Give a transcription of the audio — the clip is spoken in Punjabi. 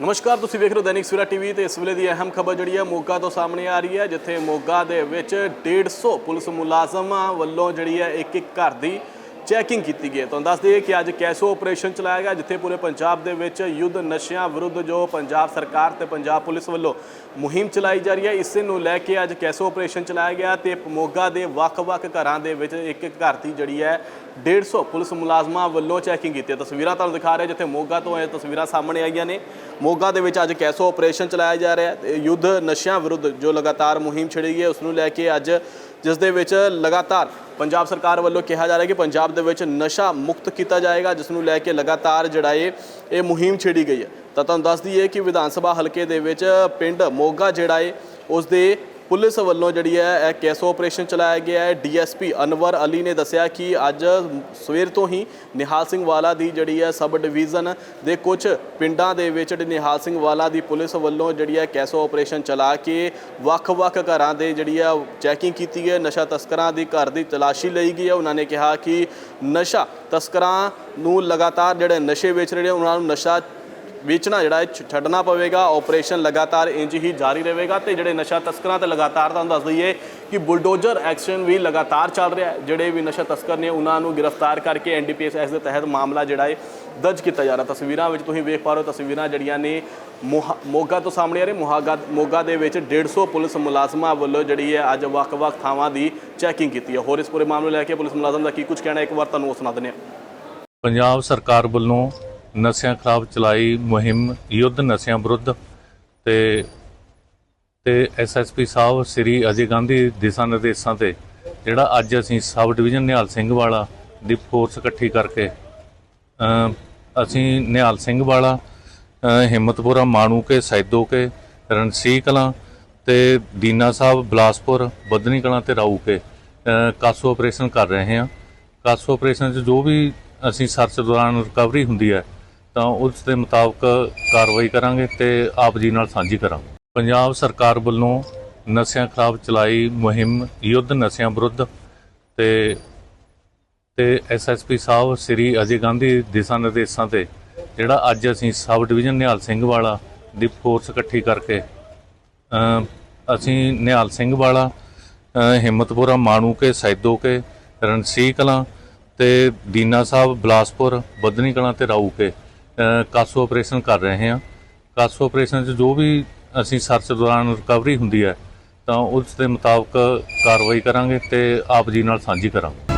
ਨਮਸਕਾਰ, ਤੁਸੀਂ ਵੇਖ ਰਹੇ ਹੋ ਦੈਨਿਕ ਸਵੇਰਾ ਟੀਵੀ ਤੇ ਇਸ ਵੇਲੇ ਦੀ ਅਹਿਮ ਖਬਰ ਜਿਹੜੀ ਹੈ ਮੋਗਾ ਤੋਂ ਸਾਹਮਣੇ ਆ ਰਹੀ ਹੈ, ਜਿੱਥੇ ਮੋਗਾ ਦੇ ਵਿੱਚ 150 ਪੁਲਿਸ ਮੁਲਾਜ਼ਮਾਂ ਵੱਲੋਂ ਜਿਹੜੀ ਹੈ ਇੱਕ ਇੱਕ ਘਰ ਦੀ ਚੈਕਿੰਗ ਕੀਤੀ ਗਈ ਹੈ। ਤੁਹਾਨੂੰ ਦੱਸ ਦਈਏ ਕਿ ਅੱਜ ਕੈਸੋ ਆਪਰੇਸ਼ਨ ਚਲਾਇਆ ਗਿਆ, ਜਿੱਥੇ ਪੂਰੇ ਪੰਜਾਬ ਦੇ ਵਿੱਚ ਯੁੱਧ ਨਸ਼ਿਆਂ ਵਿਰੁੱਧ ਜੋ ਪੰਜਾਬ ਸਰਕਾਰ ਤੇ ਪੰਜਾਬ ਪੁਲਿਸ ਵੱਲੋਂ ਮੁਹਿੰਮ ਚਲਾਈ ਜਾ ਰਹੀ ਹੈ। ਇਸ ਨੂੰ ਲੈ ਕੇ ਅੱਜ ਕੈਸੋ ਆਪਰੇਸ਼ਨ ਚਲਾਇਆ ਗਿਆ ਤੇ ਮੋਗਾ ਦੇ ਵੱਖ-ਵੱਖ ਘਰਾਂ ਦੇ ਵਿੱਚ ਇੱਕ ਇੱਕ ਘਰ ਦੀ ਜਿਹੜੀ ਹੈ 150 ਪੁਲਿਸ ਮੁਲਾਜ਼ਮਾਂ ਵੱਲੋਂ ਚੈਕਿੰਗ ਕੀਤੀ ਹੈ। ਤਸਵੀਰਾਂ ਤੁਹਾਨੂੰ ਦਿਖਾ ਰਿਹਾ ਜਿੱਥੇ ਮੋਗਾ ਤੋਂ ਇਹ ਤਸਵੀਰਾਂ ਸਾਹਮਣੇ ਆਈਆਂ ਨੇ। ਮੋਗਾ ਦੇ ਵਿੱਚ ਅੱਜ ਕੈਸੋ ਆਪਰੇਸ਼ਨ ਚਲਾਇਆ ਜਾ ਰਿਹਾ ਹੈ ਯੁੱਧ ਨਸ਼ਿਆਂ ਵਿਰੁੱਧ ਜੋ ਲਗਾਤਾਰ ਮੁਹਿੰਮ ਛਿੜੀ ਗਈ ਹੈ, ਉਸ ਨੂੰ ਲੈ ਕੇ ਅੱਜ ਜਿਸ ਦੇ ਵਿੱਚ ਲਗਾਤਾਰ ਪੰਜਾਬ ਸਰਕਾਰ ਵੱਲੋਂ ਕਿਹਾ ਜਾ ਰਿਹਾ ਕਿ ਪੰਜਾਬ ਦੇ ਵਿੱਚ ਨਸ਼ਾ ਮੁਕਤ ਕੀਤਾ ਜਾਏਗਾ, ਜਿਸ ਨੂੰ ਲੈ ਕੇ ਲਗਾਤਾਰ ਜਿਹੜਾ ਇਹ ਇਹ ਮੁਹਿੰਮ ਛੇੜੀ ਗਈ ਹੈ। ਤਾਂ ਤੁਹਾਨੂੰ ਦੱਸ ਦਈਏ ਕਿ ਵਿਧਾਨ ਸਭਾ ਹਲਕੇ ਦੇ ਵਿੱਚ ਪਿੰਡ ਮੋਗਾ ਜਿਹੜਾ ਹੈ ਉਸ ਦੇ ਪੁਲਿਸ ਵੱਲੋਂ ਜਿਹੜੀ ਹੈ, ਇਹ ਕੈਸੋ ਆਪਰੇਸ਼ਨ ਚਲਾਇਆ ਗਿਆ ਹੈ। ਡੀਐਸਪੀ ਅਨਵਰ ਅਲੀ ਨੇ ਦੱਸਿਆ ਕਿ ਅੱਜ ਸਵੇਰ ਤੋਂ ਹੀ ਨਿਹਾਲ ਸਿੰਘ ਵਾਲਾ ਦੀ ਜਿਹੜੀ ਹੈ ਸਬ ਡਿਵੀਜ਼ਨ ਦੇ ਕੁਝ ਪਿੰਡਾਂ ਦੇ ਵਿੱਚ ਨਿਹਾਲ ਸਿੰਘ ਵਾਲਾ ਦੀ ਪੁਲਿਸ ਵੱਲੋਂ ਜਿਹੜੀ ਹੈ ਕੈਸੋ ਆਪਰੇਸ਼ਨ ਚਲਾ ਕੇ ਵੱਖ-ਵੱਖ ਘਰਾਂ ਦੇ ਜਿਹੜੀ ਆ ਚੈਕਿੰਗ ਕੀਤੀ ਹੈ। ਨਸ਼ਾ ਤਸਕਰਾਂ ਦੀ ਘਰ ਦੀ ਤਲਾਸ਼ੀ ਲਈ ਗਈ ਹੈ। ਉਹਨਾਂ ਨੇ ਕਿਹਾ ਕਿ ਨਸ਼ਾ ਤਸਕਰਾਂ ਨੂੰ ਲਗਾਤਾਰ ਜਿਹੜੇ ਨਸ਼ੇ ਵੇਚ ਰਹੇ ਉਹਨਾਂ ਨੂੰ ਨਸ਼ਾ ਵੇਚਣਾ ਜਿਹੜਾ ਹੈ ਛੱਡਣਾ ਪਵੇਗਾ ਆਪਰੇਸ਼ਨ ਲਗਾਤਾਰ ਇੰਜ ਹੀ ਜਾਰੀ ਰਹੇਗਾ ਤੇ ਜਿਹੜੇ ਨਸ਼ਾ ਤਸਕਰਾਂ ਤੇ ਲਗਾਤਾਰ ਤੁਹਾਨੂੰ ਦੱਸ ਦਈਏ ਕਿ ਬੁਲਡੋਜ਼ਰ ਐਕਸ਼ਨ ਵੀ ਲਗਾਤਾਰ ਚੱਲ ਰਿਹਾ ਹੈ। ਜਿਹੜੇ ਵੀ ਨਸ਼ਾ ਤਸਕਰ ਨੇ, ਉਹਨਾਂ ਨੂੰ ਗ੍ਰਿਫਤਾਰ ਕਰਕੇ ਐਨਡੀਪੀਐਸ ਐਕਟ ਦੇ ਤਹਿਤ ਮਾਮਲਾ ਜਿਹੜਾ ਹੈ ਦਰਜ ਕੀਤਾ ਜਾ ਰਿਹਾ। ਤਸਵੀਰਾਂ ਵਿੱਚ ਤੁਸੀਂ ਵੇਖ ਪਾ ਰਹੇ ਹੋ, ਤਸਵੀਰਾਂ ਜਿਹੜੀਆਂ ਨੇ ਮੋਹਾ- ਮੋਗਾ ਤੋਂ ਸਾਹਮਣੇ ਆ ਰਹੇ ਮੋਹਾਗਾ ਮੋਗਾ ਦੇ ਵਿੱਚ 150 ਪੁਲਿਸ ਮੁਲਾਜ਼ਮਾਂ ਵੱਲੋਂ ਜਿਹੜੀ ਹੈ ਅੱਜ ਵੱਖ-ਵੱਖ ਥਾਵਾਂ ਦੀ ਚੈਕਿੰਗ ਕੀਤੀ ਹੈ। ਹੋਰ ਇਸ ਪੂਰੇ ਮਾਮਲੇ ਨੂੰ ਲੈ ਕੇ ਪੁਲਿਸ ਮੁਲਾਜ਼ਮ ਦਾ ਕੀ ਕੁਝ ਕਹਿਣਾ ਇੱਕ ਵਾਰ ਤੁਹਾਨੂੰ ਉਹ ਸੁਣਾ ਦਿੰਦੇ ਹਾਂ। ਪੰਜਾਬ ਸਰਕਾਰ ਵੱਲੋਂ ਨਸ਼ਿਆਂ ਖਿਲਾਫ ਚਲਾਈ ਮੁਹਿੰਮ, ਯੁੱਧ ਨਸ਼ਿਆਂ ਵਿਰੁੱਧ ਤੇ ਤੇ ਐਸਐਸਪੀ ਸਾਹਿਬ ਸ੍ਰੀ ਅਜੇ ਗਾਂਧੀ ਦਿਸ਼ਾ ਨਿਰਦੇਸ਼ਾਂ ਤੇ, ਜਿਹੜਾ ਅੱਜ ਅਸੀਂ ਸਬ ਡਿਵੀਜ਼ਨ ਨਿਹਾਲ ਸਿੰਘ ਵਾਲਾ ਦੀ ਫੋਰਸ ਇਕੱਠੀ ਕਰਕੇ ਅਸੀਂ ਨਿਹਾਲ ਸਿੰਘ ਵਾਲਾ ਹਿੰਮਤਪੁਰਾ ਮਾਣੂ ਕੇ ਸੈਦੋ ਕੇ ਰਣਸੀ ਕਲਾਂ ਤੇ ਦੀਨਾ ਸਾਹਿਬ, ਬਲਾਸਪੁਰ ਬਦਨੀ ਕਲਾਂ ਤੇ ਰਾਊਕੇ ਕੇ ਕਾਸੋ ਆਪਰੇਸ਼ਨ ਕਰ ਰਹੇ ਹਾਂ। ਕਾਸੋ ਆਪਰੇਸ਼ਨ 'ਚ ਜੋ ਵੀ ਅਸੀਂ ਸਰਚ ਦੌਰਾਨ ਰਿਕਵਰੀ ਹੁੰਦੀ ਹੈ ਤਾਂ ਉਸ ਦੇ ਮੁਤਾਬਕ ਕਾਰਵਾਈ ਕਰਾਂਗੇ ਤੇ ਆਪ ਜੀ ਨਾਲ ਸਾਂਝੀ ਕਰਾਂਗੇ। ਪੰਜਾਬ ਸਰਕਾਰ ਵੱਲੋਂ ਨਸ਼ਿਆਂ ਖਿਲਾਫ ਚਲਾਈ ਮੁਹਿੰਮ ਯੁੱਧ ਨਸ਼ਿਆਂ ਵਿਰੁੱਧ ਤੇ ਤੇ ਐਸਐਸਪੀ ਸਾਹਿਬ ਸ੍ਰੀ ਅਜੇ ਗਾਂਧੀ ਦਿਸ਼ਾ ਨਿਰਦੇਸ਼ਾਂ ਤੇ, ਜਿਹੜਾ ਅੱਜ ਅਸੀਂ ਸਬ ਡਿਵੀਜ਼ਨ ਨਿਹਾਲ ਸਿੰਘ ਵਾਲਾ ਦੀ ਫੋਰਸ ਇਕੱਠੀ ਕਰਕੇ ਅਸੀਂ ਨਿਹਾਲ ਸਿੰਘ ਵਾਲਾ ਹਿੰਮਤਪੁਰਾ ਮਾਣੂ ਕੇ ਸੈਦੋ ਕੇ ਰਣਸੀ ਕਲਾਂ ਤੇ ਦੀਨਾ ਸਾਹਿਬ, ਬਲਾਸਪੁਰ ਬਦਨੀ ਕਲਾਂ ਤੇ ਰਾਊ ਕੇ ਕਾਸੋ ਆਪਰੇਸ਼ਨ ਕਰ ਰਹੇ ਹਾਂ। ਕਾਸੋ ਆਪਰੇਸ਼ਨ 'ਚ ਜੋ ਵੀ ਅਸੀਂ ਸਰਚ ਦੌਰਾਨ ਰਿਕਵਰੀ ਹੁੰਦੀ ਹੈ, ਤਾਂ ਉਸ ਦੇ ਮੁਤਾਬਕ ਕਾਰਵਾਈ ਕਰਾਂਗੇ ਤੇ ਆਪ ਜੀ ਨਾਲ ਸਾਂਝੀ ਕਰਾਂਗੇ।